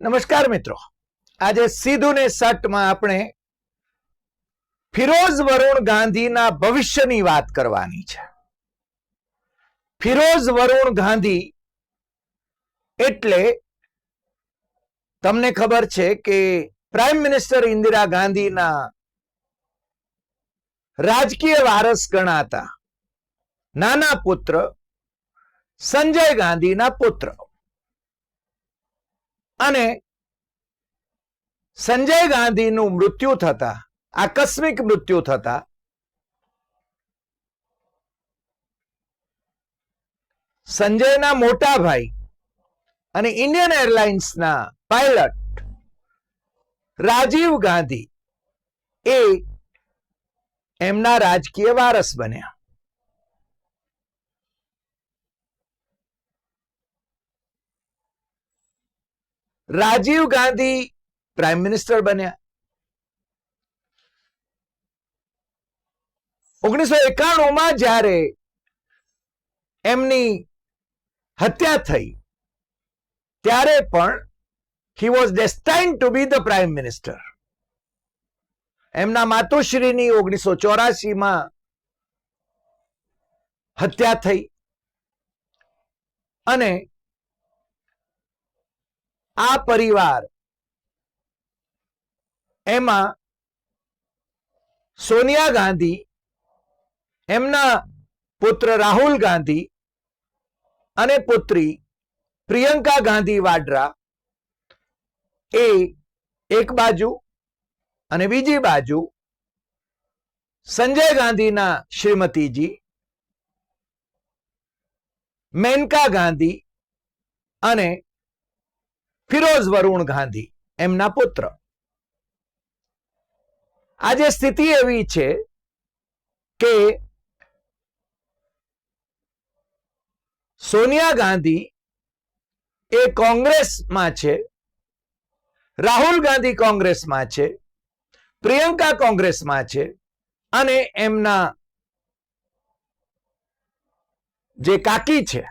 નમસ્કાર મિત્રો. આજે સીધું ને સટમાં આપણે ફિરોઝ વરુણ ગાંધીના ભવિષ્યની વાત કરવાની છે. ફિરોઝ વરુણ ગાંધી એટલે તમને ખબર છે કે પ્રાઇમ મિનિસ્ટર ઇન્દિરા ગાંધીના રાજકીય વારસ ગણાતા નાના પુત્ર સંજય ગાંધીના પુત્ર અને સંજય ગાંધીનું મૃત્યુ થતા, આકસ્મિક મૃત્યુ થતા, સંજયના મોટા ભાઈ અને ઇન્ડિયન એરલાઇન્સના પાયલટ રાજીવ ગાંધી એ એમના રાજકીય વારસ બન્યા. રાજીવ ગાંધી પ્રાઇમ મિનિસ્ટર બન્યા. ઓગણીસો એકાણું માં જ્યારે એમની હત્યા થઈ, ત્યારે પણ he was destined to be the prime minister એમના માતુશ્રીની ઓગણીસો ચોરાસી માં હત્યા થઈ અને આ પરિવાર. એમાં સોનિયા ગાંધી, એમના પુત્ર રાહુલ ગાંધી અને પુત્રી પ્રિયંકા ગાંધી વાડ્રા એ એક બાજુ અને બીજી બાજુ સંજય ગાંધીના શ્રીમતીજી, મેનકા ગાંધી અને ફિરોઝ વરુણ ગાંધી, એમના પુત્ર. આજે સ્થિતિ એવી છે કે સોનિયા ગાંધી એ કોંગ્રેસમાં છે, રાહુલ ગાંધી કોંગ્રેસમાં છે, પ્રિયંકા કોંગ્રેસમાં છે, અને એમના જે કાકી છે,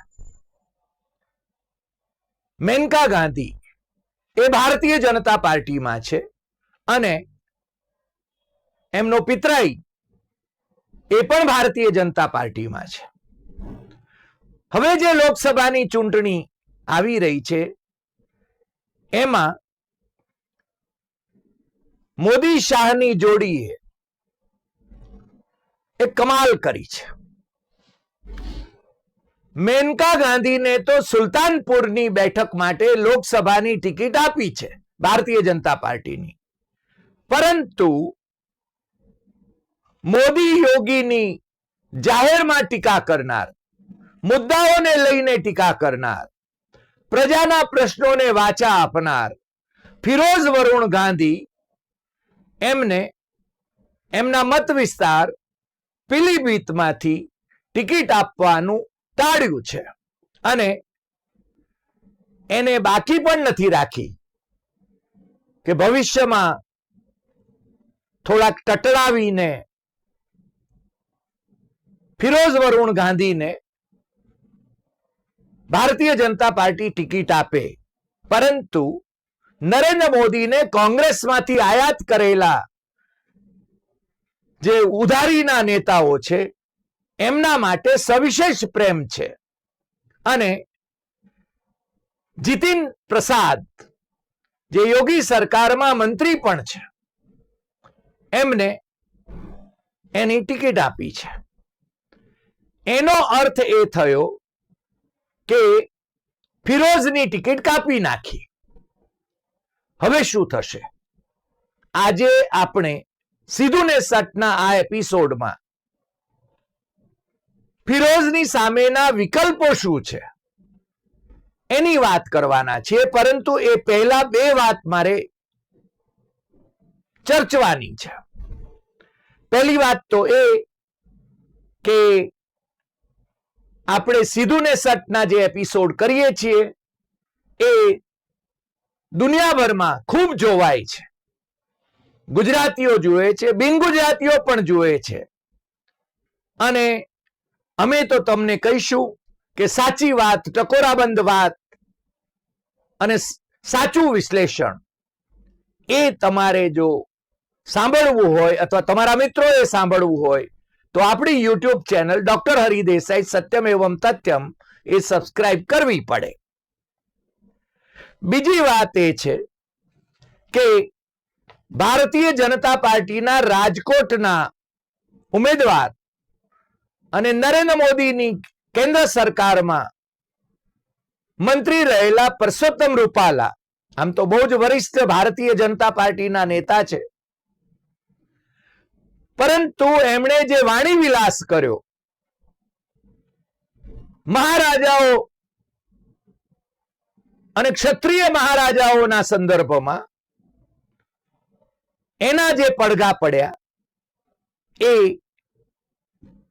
મેનકા ગાંધી એ ભારતીય જનતા પાર્ટીમાં છે અને એમનો પિતરાઈ એ પણ ભારતીય જનતા પાર્ટીમાં છે. હવે જે લોકસભાની ચૂંટણી આવી રહી છે, એમાં મોદી શાહની જોડીએ એક કમાલ કરી છે. મેનકા ગાંધીને તો સુલતાનપુરની બેઠક માટે લોકસભાની ટિકિટ આપી છે, ભારતીય જનતા પાર્ટીની. પરંતુ મોદી યોગીની જાહેરમાં ટીકા કરનાર, મુદ્દાઓને લઈને ટીકા કરનાર, પ્રજાના પ્રશ્નોને વાચા આપનાર ફિરોઝ વરુણ ગાંધી એમને એમના મત વિસ્તાર પીલીભીતમાંથી ટિકિટ આપવાનું ટાળ્યું છે. અને એને બાકી પણ નથી રાખી કે ભવિષ્યમાં થોડાક ટટળાવીને ફિરોઝ વરુણ ગાંધીને ભારતીય જનતા પાર્ટી ટિકિટ આપે. પરંતુ નરેન્દ્ર મોદીને કોંગ્રેસમાંથી આયાત કરેલા જે ઉધારીના નેતાઓ છે એમના માટે સવિશેષ પ્રેમ છે. અને જીતિન પ્રસાદ, જે યોગી સરકારમાં મંત્રી પણ છે, એમને એની ટિકિટ આપી છે. એનો અર્થ એ થયો કે ફિરોઝની ટિકિટ કાપી નાખી. હવે શું થશે? આજે આપણે સીધું ને સટના આ એપિસોડમાં ફિરોઝની સામેના વિકલ્પો શું છે? એની વાત કરવાના છે પરંતુ એ પહેલા બે વાત મારે ચર્ચવાની છે. પહેલી વાત તો એ કે આપણે સીધું ને સટના જે એપિસોડ કરીએ છીએ, એ દુનિયાભરમાં ખૂબ જોવાય છે. ગુજરાતીઓ જુએ છે, બિન ગુજરાતીઓ પણ જુએ છે. અને અમે તો તમને કહીશું કે સાચી વાત, ટકોરાબંધ વાત અને સાચું વિશ્લેષણ એ તમારે જો સાંભળવું હોય અથવા તમારા મિત્રોએ સાંભળવું હોય, તો આપણી YouTube channel doctor Haridesai Satyam Evam Tathyam એ સબસ્ક્રાઇબ કરવી પડે. બીજી વાત એ છે કે ભારતીય જનતા પાર્ટીના રાજકોટના ઉમેદવાર અને નરેન્દ્ર મોદીની કેન્દ્ર સરકારમાં મંત્રી રહેલા પરસોત્તમ રૂપાલા, આમ તો બહુ જ વરિષ્ઠ ભારતીય જનતા પાર્ટીના નેતા છે. પરંતુ એમણે જે વાણી વિલાસ કર્યો, મહારાજાઓ અને ક્ષત્રિય મહારાજાઓના સંદર્ભમાં એના જે પડઘા પડ્યા એ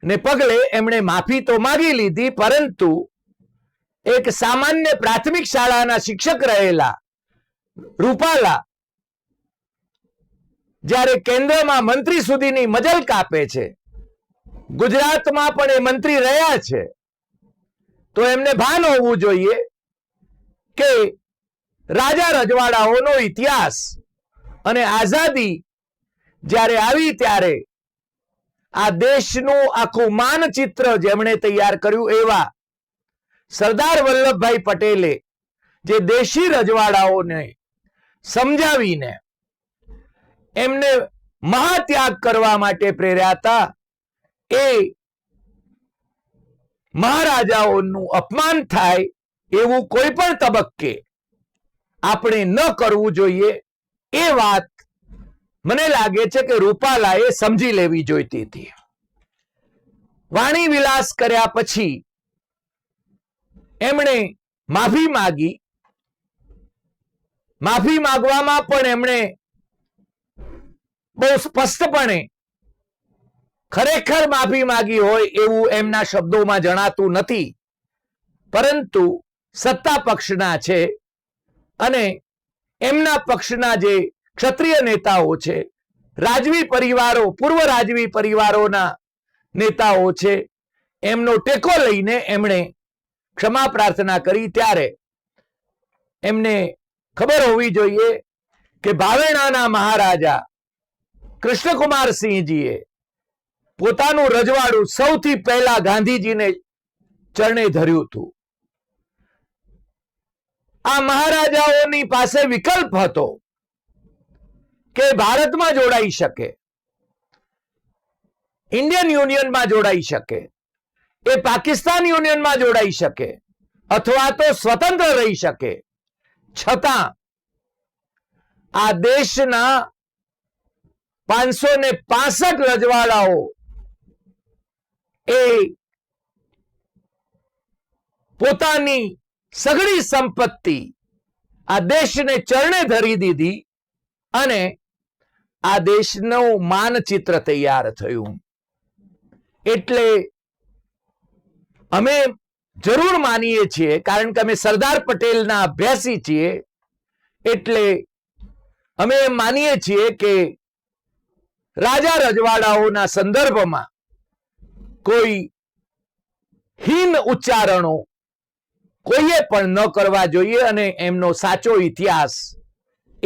ને પગલે એમણે માફી તો માગી લીધી, પરંતુ એક સામાન્ય પ્રાથમિક શાળાના શિક્ષક રહેલા રૂપાલા જ્યારે કેન્દ્રમાં મંત્રી સુધીની મજલ કાપે છે, ગુજરાતમાં પણ એ મંત્રી રહ્યા છે, તો એમને ભાન હોવું જોઈએ કે રાજા રજવાડાઓનો ઇતિહાસ અને આઝાદી જ્યારે આવી ત્યારે આ દેશનું આખું માનચિત્ર જેમણે તૈયાર કર્યું એવા સરદાર વલ્લભભાઈ પટેલે જે દેશી રજવાડાઓને સમજાવીને એમને મહાત્યાગ કરવા માટે પ્રેર્યા હતા, એ મહારાજાઓનું અપમાન થાય એવું કોઈ પણ તબક્કે આપણે ન કરવું જોઈએ. એ વાત મને લાગે છે કે રૂપાલાએ સમજી લેવી જોઈતી હતી. વાણી વિલાસ કર્યા પછી એમણે માફી માગી. માફી માગવામાં પણ એમણે બહુ સ્પષ્ટપણે ખરેખર માફી માગી હોય એવું એમના શબ્દોમાં જણાતું નથી. પરંતુ સત્તા પક્ષના છે અને એમના પક્ષના જે ક્ષત્રિય નેતાઓ છે. રાજવી પરિવારો, પૂર્વ રાજવી પરિવારોના નેતાઓ છે. એમનો ટેકો લઈને એમણે ક્ષમા પ્રાર્થના કરી ત્યારે એમને ખબર હોવી જોઈએ કે ભાવેણાના મહારાજા કૃષ્ણકુમારસિંહજીએ પોતાનું રજવાડું સૌથી પહેલા ગાંધીજીને ચરણે ધર્યું હતું. આ મહારાજાઓની પાસે વિકલ્પ હતો. કે ભારતમાં જોડાઈ શકે. ઇન્ડિયન યુનિયનમાં જોડાઈ શકે. એ પાકિસ્તાન યુનિયનમાં જોડાઈ શકે. અથવા તો સ્વતંત્ર રહી શકે. છતાં, આ દેશના પાંચસો ને પાસઠ રજવાડાઓ એ પોતાની સઘળી સંપત્તિ આ દેશને ચરણે ધરી દીધી અને આ દેશનું માનચિત્ર તૈયાર થયું. એટલે અમે જરૂર માનીએ છીએ, કારણ કે અમે સરદાર પટેલના અભ્યાસી છીએ, એટલે અમે એમ માનીએ છીએ કે રાજા રજવાડાઓના સંદર્ભમાં કોઈ હીન ઉચ્ચારણો કોઈએ પણ ન કરવા જોઈએ અને એમનો સાચો ઇતિહાસ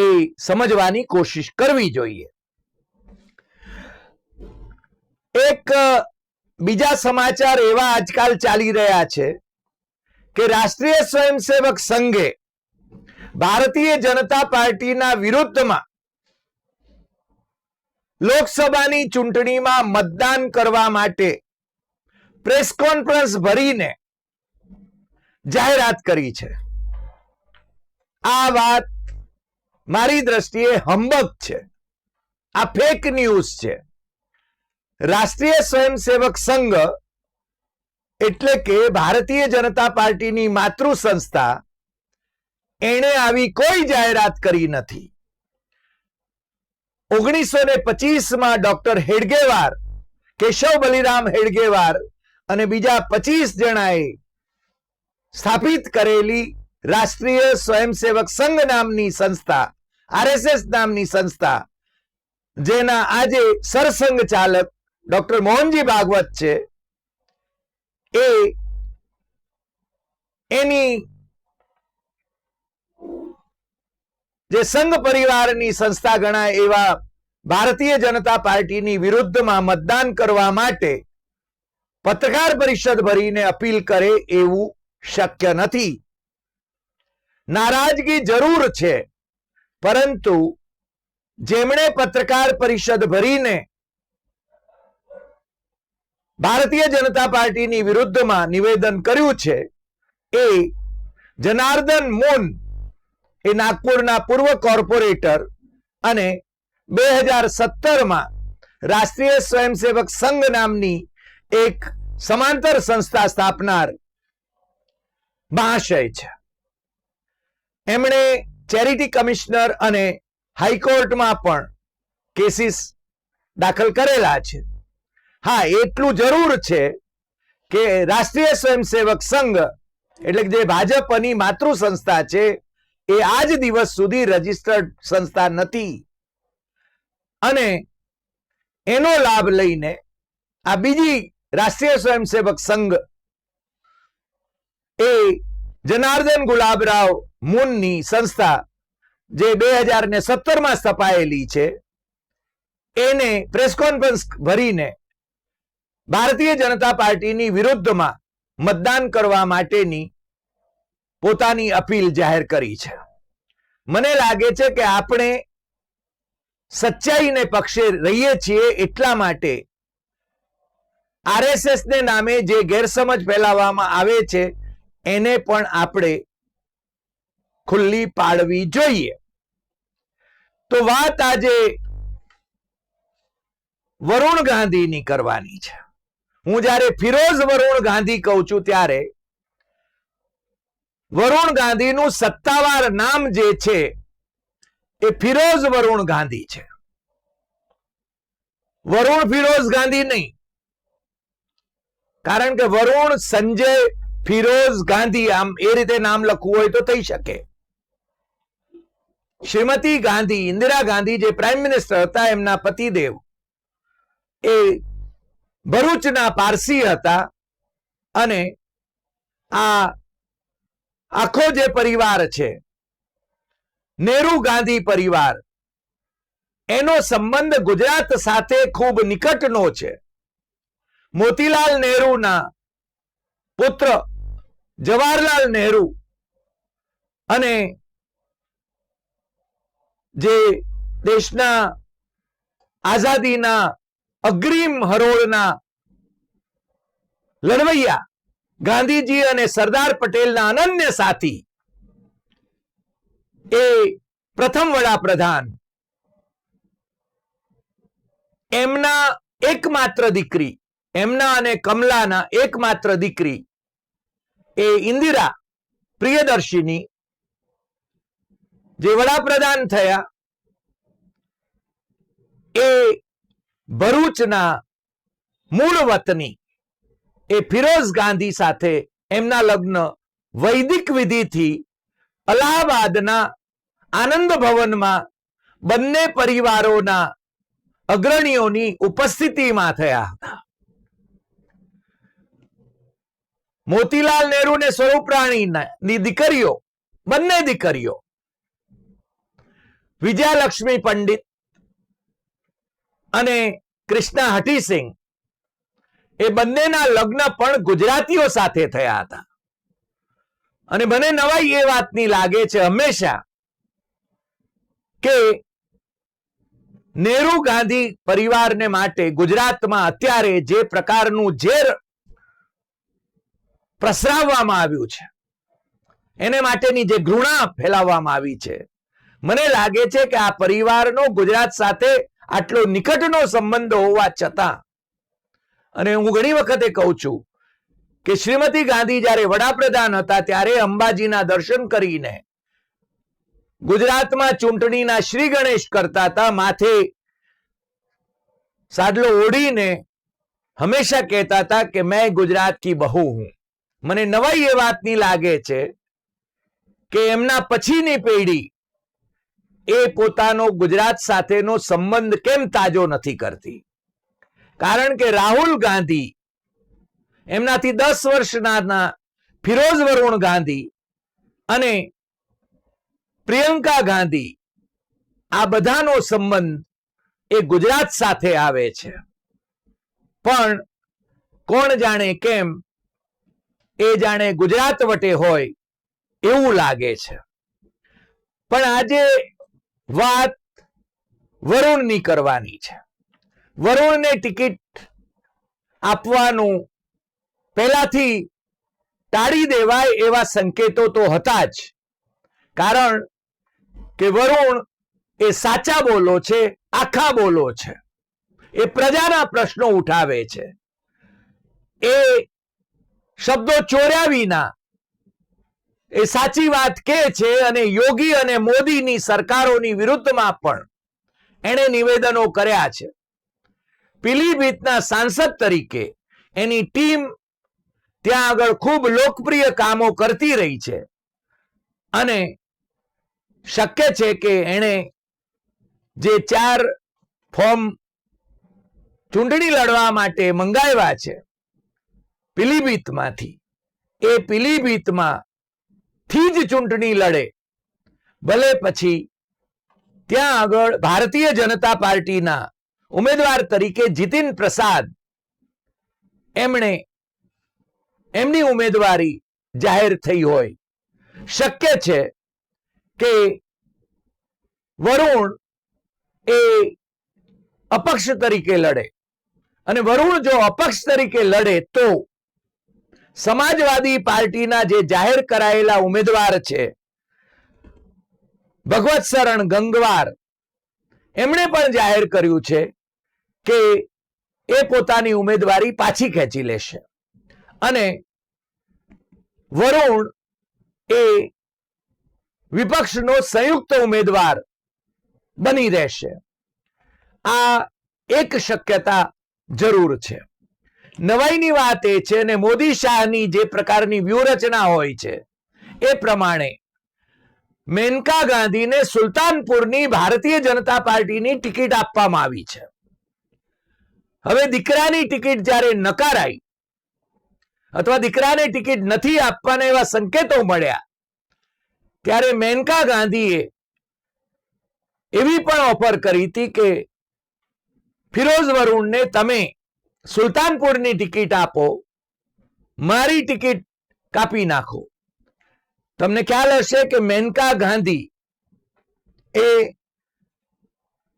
એ સમજવાની કોશિશ કરવી જોઈએ. એક બીજા સમાચાર એવા આજકાલ ચાલી રહ્યા છે કે રાષ્ટ્રીય સ્વયંસેવક સંઘે ભારતીય જનતા પાર્ટીના વિરુદ્ધમાં લોકસભાની ચૂંટણીમાં મતદાન કરવા માટે પ્રેસ કોન્ફરન્સ ભરીને જાહેરાત કરી છે. આ વાત મારી દ્રષ્ટિએ હંબક છે. આ ફેક ન્યૂઝ છે. રાષ્ટ્રીય સ્વયંસેવક સંઘ એટલે કે ભારતીય જનતા પાર્ટીની માતૃ સંસ્થા એણે આવી કોઈ જાહેરાત કરી નથી. ઓગણીસો ને પચીસમાં ડોક્ટર હેડગેવાર, કેશવ બલિરામ હેડગેવાર અને બીજા પચીસ જણાએ સ્થાપિત કરેલી રાષ્ટ્રીય સ્વયંસેવક સંઘ નામની સંસ્થા આરએસએસ નામની સંસ્થા, જેના આજે સરસંઘ ચાલક ડોક્ટર મોહનજી ભાગવત છે, એ એની જે સંઘ પરિવારની સંસ્થા ગણાય એવા ભારતીય જનતા પાર્ટીની વિરુદ્ધમાં મતદાન કરવા માટે પત્રકાર પરિષદ ભરીને અપીલ કરે એવું શક્ય નથી. નારાજગી જરૂર છે. પરંતુ જેમણે પત્રકાર પરિષદ ભરીને ભારતીય જનતા પાર્ટીની વિરુદ્ધમાં નિવેદન કર્યું છે, એ જનાર્દન મોન, એ નાગપુરના પૂર્વ કોર્પોરેટર અને બે હજાર સત્તરમાં રાષ્ટ્રીય સ્વયંસેવક સંઘ નામની એક સમાંતર સંસ્થા સ્થાપનાર મહાશય છે. એમણે ચેરિટી કમિશનર અને હાઈકોર્ટમાં પણ કેસીસ દાખલ કરેલા છે. હા, એટલું જરૂર છે કે રાષ્ટ્રીય સ્વયંસેવક સંઘ, એટલે જે ભાજપની માતૃ સંસ્થા છે, એ આજ દિવસ સુધી રજીસ્ટર્ડ સંસ્થા નથી. અને એનો લાભ લઈને આ બીજી રાષ્ટ્રીય સ્વયંસેવક સંઘ એ જનાર્દન ગુલાબરાવ મુનની સંસ્થા જે બે હજાર ને સત્તરમાં સ્થપાયેલી છે, એને પ્રેસ કોન્ફરન્સ ભરીને ભારતીય જનતા પાર્ટીની વિરુદ્ધમાં મતદાન કરવા માટેની પોતાની અપીલ જાહેર કરી છે. મને લાગે છે કે આપણે સચ્ચાઈને પક્ષે રહીએ છીએ એટલા માટે આરએસએસ ને નામે જે ગેરસમજ ફેલાવવામાં આવે છે એને પણ આપણે ખુલ્લી પાડવી જોઈએ. તો વાત આજે વરુણ ગાંધીની કરવાની છે. હું જ્યારે ફિરોઝ વરુણ ગાંધી કહું છું ત્યારે વરુણ ગાંધીનું સત્તાવાર નામ જે છે એ ફિરોઝ વરુણ ગાંધી છે. વરુણ ફિરોઝ ગાંધી નહીં. કારણ કે વરુણ સંજય ફિરોઝ ગાંધી આમ એ રીતે નામ લખવું હોય તો થઈ શકે. શ્રીમતી ગાંધી, ઇન્દિરા ગાંધી જે પ્રાઇમ મિનિસ્ટર હતા, એમના પતિદેવ, એ ભરૂચના પારસી હતા અને આ આખો જે પરિવાર છે, નેહરુ ગાંધી પરિવાર, એનો સંબંધ ગુજરાત સાથે ખૂબ નિકટનો છે. મોતીલાલ નેહરુના પુત્ર જવાહરલાલ નહેરુ અને જે દેશના આઝાદીના અગ્રીમ હરોળના લડવૈયા ગાંધીજી અને સરદાર પટેલના અનન્ય સાથી એ પ્રથમ વડાપ્રધાન. એમના એકમાત્ર દીકરી, એમના અને કમલાના એકમાત્ર દીકરી એ ઇન્દિરા પ્રિયદર્શીની જે વડાપ્રધાન થયા, એ ભરૂચના મૂળ વતની એ ફિરોઝ ગાંધી સાથે એમના લગ્ન વૈદિક વિધિથી અલ્હાબાદના આનંદ ભવનમાં બંને પરિવારોના અગ્રણીઓની ઉપસ્થિતિમાં થયા હતા. મોતીલાલ નેહરુ ને સ્વરૂપ રાણીની દીકરીઓ, બંને દીકરીઓ. વિજયાલક્ષ્મી પંડિત અને કૃષ્ણા હટીસિંહ એ બંનેના લગ્ન પણ ગુજરાતીઓ સાથે થયા હતા. અને મને નવાઈ એ વાતની લાગે છે હંમેશા કે નેહરુ ગાંધી પરિવારને માટે ગુજરાતમાં અત્યારે જે પ્રકારનું ઝેર પ્રસરાવવામાં આવ્યું છે. એને માટેની જે ઘૃણા ફેલાવવામાં આવી છે. મને લાગે છે કે આ પરિવારનો ગુજરાત સાથે આટલો નિકટનો સંબંધ હોવા છતાં, અને હું ઘણી વખતે કહું છું કે શ્રીમતી ગાંધી જ્યારે વડાપ્રધાન હતા ત્યારે અંબાજીના દર્શન કરીને ગુજરાતમાં ચૂંટણીના શ્રી ગણેશ કરતા હતા, માથે સાડલો ઓઢીને હંમેશા કહેતા હતા કે, મેં ગુજરાત કી બહુ હું. મને નવાઈ એ વાતની લાગે છે કે એમના પછીની પેઢી એ પોતાનો ગુજરાત સાથેનો સંબંધ કેમ તાજો નથી કરતી? કારણ કે રાહુલ ગાંધી એમનાથી દસ વર્ષના ફિરોઝ વરુણ ગાંધી અને પ્રિયંકા ગાંધી આ બધાનો સંબંધ એ ગુજરાત સાથે આવે છે. પણ કોણ જાણે કેમ એ જાણે ગુજરાત વટે હોય એવું લાગે છે. પણ આજે વાત વરુણની કરવાની છે. વરુણને ટિકિટ આપવાનું પહેલાથી ટાળી દેવાય એવા સંકેતો તો હતા જ. કારણ કે વરુણ એ સાચા બોલો છે, આખા બોલો છે. એ પ્રજાના પ્રશ્નો ઉઠાવે છે. એ શબ્દો ચોર્યા વિના. એ સાચી વાત કે છે અને યોગી અને મોદીની સરકારોની વિરુદ્ધમાં પણ એણે નિવેદનો કર્યા છે. પીલીભીતના સાંસદ તરીકે એની ટીમ ત્યાં આગળ ખૂબ લોકપ્રિય કામો કરતી રહી છે. અને શક્ય છે કે એણે જે ચાર ફોર્મ ચૂંટણી લડવા માટે મંગાવ્યા છે પીલીભીતમાંથી. એ પીલીભીતમાં જ ચૂંટણી લડે. ભલે પછી ત્યાં આગળ ભારતીય જનતા પાર્ટીના ઉમેદવાર તરીકે જીતિન પ્રસાદ એમણે એમની ઉમેદવારી જાહેર થઈ હોય. શક્ય છે કે વરુણ એ અપક્ષ તરીકે લડે. અને વરુણ જો અપક્ષ તરીકે લડે તો સમાજવાદી પાર્ટીના જે જાહેર કરાયેલા ઉમેદવાર છે, ભગવત શરણ ગંગવાર, એમણે પણ જાહેર કર્યું છે કે એ પોતાની ઉમેદવારી પાછી ખેંચી લેશે. અને વરુણ એ વિપક્ષનો સંયુક્ત ઉમેદવાર બની રહેશે. આ એક શક્યતા જરૂર છે. નવાઈની વાત એ છે અને મોદી શાહની જે પ્રકારની વ્યૂહરચના હોય છે, એ પ્રમાણે મેનકા ગાંધીને સુલતાનપુરની ભારતીય જનતા પાર્ટીની ટિકિટ આપવામાં આવી છે. હવે દીકરાની ટિકિટ જ્યારે નકારાઈ અથવા દીકરાને ટિકિટ નથી આપવાના એવા સંકેતો મળ્યા, ત્યારે મેનકા ગાંધીએ એવી પણ ઓફર કરી હતી કે ફિરોઝ વરુણને તમે સુલતાનપુરની ટિકિટ આપો, મારી ટિકિટ કાપી નાખો. તમને ખ્યાલ હશે કે મેનકા ગાંધી એ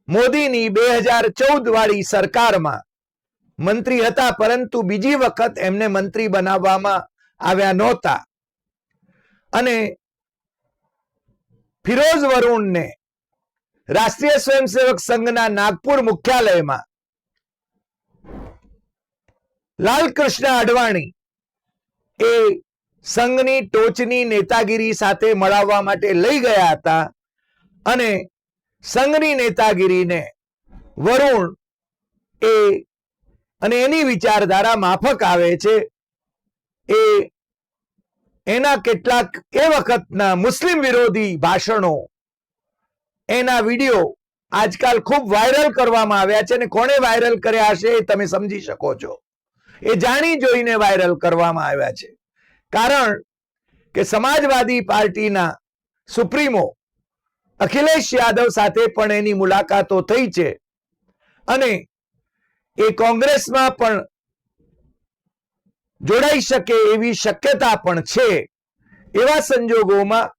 મોદીની બે હજાર ચૌદ વાળી સરકારમાં મંત્રી હતા, પરંતુ બીજી વખત એમને મંત્રી બનાવવામાં આવ્યા નહોતા. અને ફિરોઝ વરુણને રાષ્ટ્રીય સ્વયંસેવક સંઘના નાગપુર મુખ્યાલયમાં લાલકૃષ્ણ અડવાણી એ સંઘની ટોચની નેતાગીરી સાથે મળાવવા માટે લઈ ગયા હતા અને સંઘની નેતાગીરીને વરુણ એ અને એની વિચારધારા માફક આવે છે. એ એના કેટલાક એ વખતના મુસ્લિમ વિરોધી ભાષણો, એના વીડિયો આજકાલ ખૂબ વાયરલ કરવામાં આવ્યા છે અને કોણે વાયરલ કર્યા હશે એ તમે સમજી શકો છો. એ જાણી જોઈને વાયરલ કરવામાં આવ્યા છે. કારણ કે સમાજવાદી પાર્ટીના સુપ્રીમો અખિલેશ યાદવ સાથે પણ એની મુલાકાતો થઈ છે અને એ કોંગ્રેસમાં પણ જોડાઈ શકે એવી શક્યતા પણ છે એવા સંજોગોમાં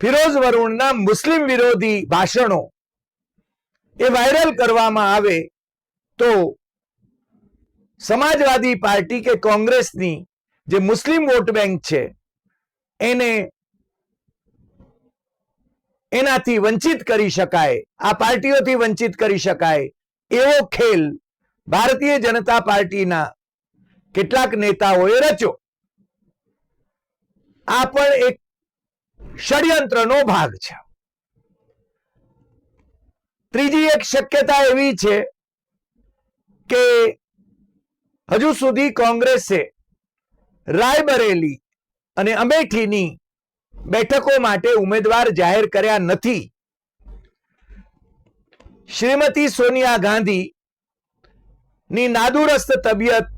ફિરોઝ વરુણના મુસ્લિમ વિરોધી ભાષણો એ વાયરલ કરવામાં આવે તો સમાજવાદી પાર્ટી કે કોંગ્રેસની જે મુસ્લિમ વોટ બેંક છે, એને એનાથી વંચિત કરી શકાય, આ પાર્ટીઓથી વંચિત કરી શકાય એવો ખેલ ભારતીય જનતા પાર્ટીના કેટલાક નેતાઓએ રચ્યો. આ પણ એક ષડયંત્રનો ભાગ છે. ત્રીજી એક શક્યતા એવી છે કે હજુ સુધી કોંગ્રેસે રાયબરેલી અને અમેઠીની બેઠકો માટે ઉમેદવાર જાહેર કર્યા નથી. શ્રીમતી સોનિયા ગાંધી ની નાદુરસ્ત તબિયત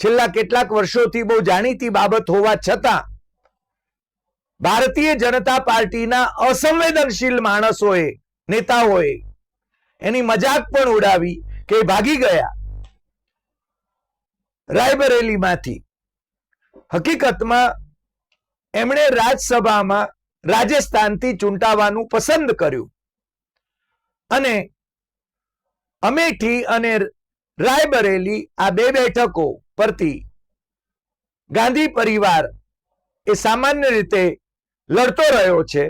છેલ્લા કેટલાક વર્ષોથી બહુ જાણીતી બાબત હોવા છતાં ભારતીય જનતા પાર્ટીના અસંવેદનશીલ માણસોએ, નેતાઓએ એની મજાક પણ ઉડાવી કે ભાગી ગયા. રાયબરેલીમાંથી. હકીકતમાં એમણે રાજ્યસભામાં રાજસ્થાનથી ચૂંટાવાનું પસંદ કર્યું. અને અમેઠી અને રાયબરેલી આ બે બેઠકો પરથી ગાંધી પરિવાર એ સામાન્ય રીતે લડતો રહ્યો છે.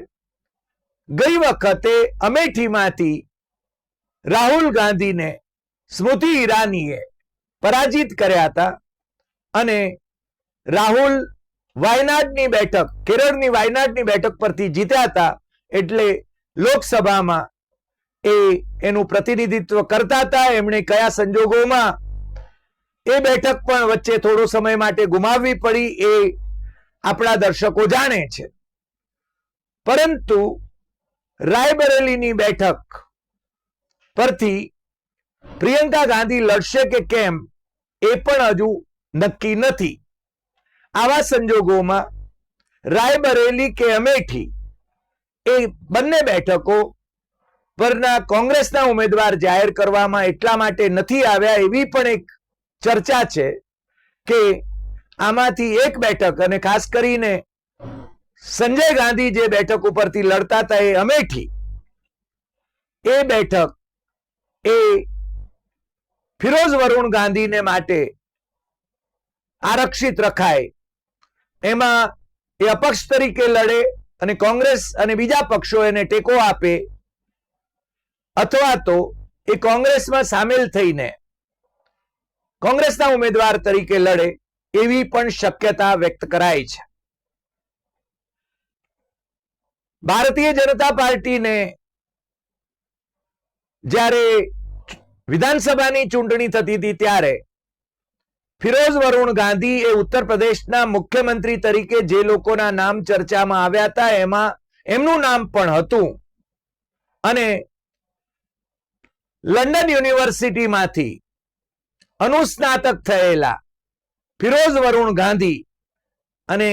ગઈ વખતે અમેઠીમાંથી રાહુલ ગાંધીને સ્મૃતિ ઈરાનીએ પરાજિત કર્યા હતા અને રાહુલ વાયનાડની બેઠક, કેરળની વાયનાડની બેઠક પરથી જીત્યા હતા એટલે લોકસભામાં એ એનું પ્રતિનિધિત્વ કરતા હતા. એમણે કયા સંજોગોમાં એ બેઠક પણ વચ્ચે થોડો સમય માટે ગુમાવવી પડી એ આપણા દર્શકો જાણે છે. પરંતુ રાયબરેલીની બેઠક પરથી પ્રિયંકા ગાંધી લડશે કે કેમ એ પણ હજુ નક્કી નથી. આવા સંજોગોમાં રાયબરેલી કે અમેઠી એ બંને બેઠકો પરના કોંગ્રેસના ઉમેદવાર જાહેર કરવામાં એટલા માટે નથી આવ્યા એવી પણ એક ચર્ચા છે કે આમાંથી એક બેઠક અને ખાસ કરીને સંજય ગાંધી જે બેઠક ઉપરથી લડતા હતા એ અમેઠી એ બેઠક એ ફિરોઝ વરુણ ગાંધીને માટે આરક્ષિત રખાય. એમાં એ અપક્ષ તરીકે લડે અને કોંગ્રેસ અને બીજા પક્ષો એને ટેકો આપે અથવા તો એ કોંગ્રેસમાં સામેલ થઈને કોંગ્રેસના ઉમેદવાર તરીકે લડે એવી પણ શક્યતા વ્યક્ત કરાઈ છે. ભારતીય જનતા પાર્ટીને જ્યારે વિધાનસભાની ચૂંટણી થતી હતી ત્યારે ફિરોઝ વરુણ ગાંધી એ ઉત્તર પ્રદેશના મુખ્યમંત્રી તરીકે જે લોકોના નામ ચર્ચામાં આવ્યા હતા, એમાં એમનું નામ પણ હતું. અને લંડન યુનિવર્સિટીમાંથી અનુસ્નાતક થયેલા ફિરોઝ વરુણ ગાંધી અને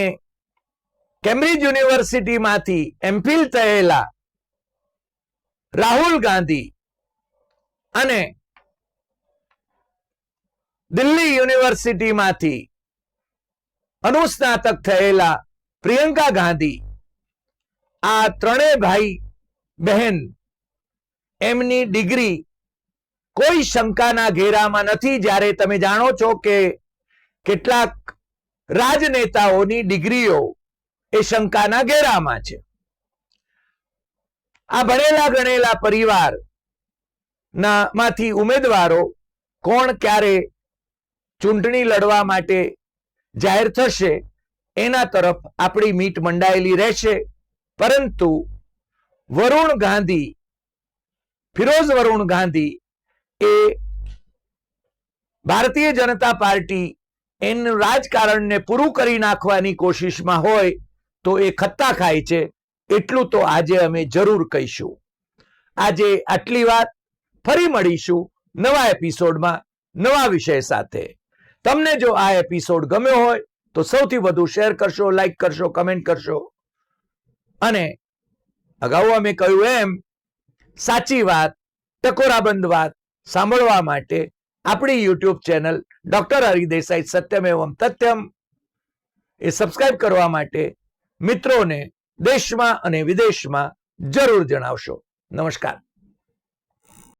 કેમ્બ્રિજ યુનિવર્સિટીમાંથી એમફિલ થયેલા રાહુલ ગાંધી અને દિલ્હી યુનિવર્સિટીમાંથી અનુસ્નાતક થયેલા પ્રિયંકા ગાંધી, આ ત્રણેય ભાઈ બહેન એમની ડિગ્રી કોઈ શંકાના ઘેરામાં નથી. જ્યારે તમે જાણો છો કે કેટલાક રાજનેતાઓની ડિગ્રીઓ એ શંકાના ઘેરામાં છે. આ ભણેલા ગણેલા પરિવાર ના માંથી ઉમેદવારો કોણ ક્યારે ચૂંટણી લડવા માટે જાહેર થશે, એના તરફ આપણી મીટ મંડાયેલી રહેશે. પરંતુ વરુણ ગાંધી, ફિરોઝ વરુણ ગાંધી એ ભારતીય જનતા પાર્ટી એનું રાજકારણને પૂરું કરી નાખવાની કોશિશમાં હોય તો એ ખત્તા ખાય છે. એટલું તો આજે અમે જરૂર કહીશું. આજે આટલી વાત. ફરી મળીશું નવા એપિસોડમાં નવા વિષય સાથે. તમને જો આ એપિસોડ ગમ્યો હોય, તો સૌથી વધુ શેર કરશો લાઈક કરશો કમેન્ટ કરશો. અને અગાઉ અમે કહ્યું એમ, સાચી વાત, ટકોરાબંધ વાત સાંભળવા માટે આપણી YouTube channel doctor Haridesai Satyam Evam Tathyam એ સબસ્ક્રાઇબ કરવા માટે મિત્રોને દેશમાં અને વિદેશમાં જરૂર જણાવશો. નમસ્કાર.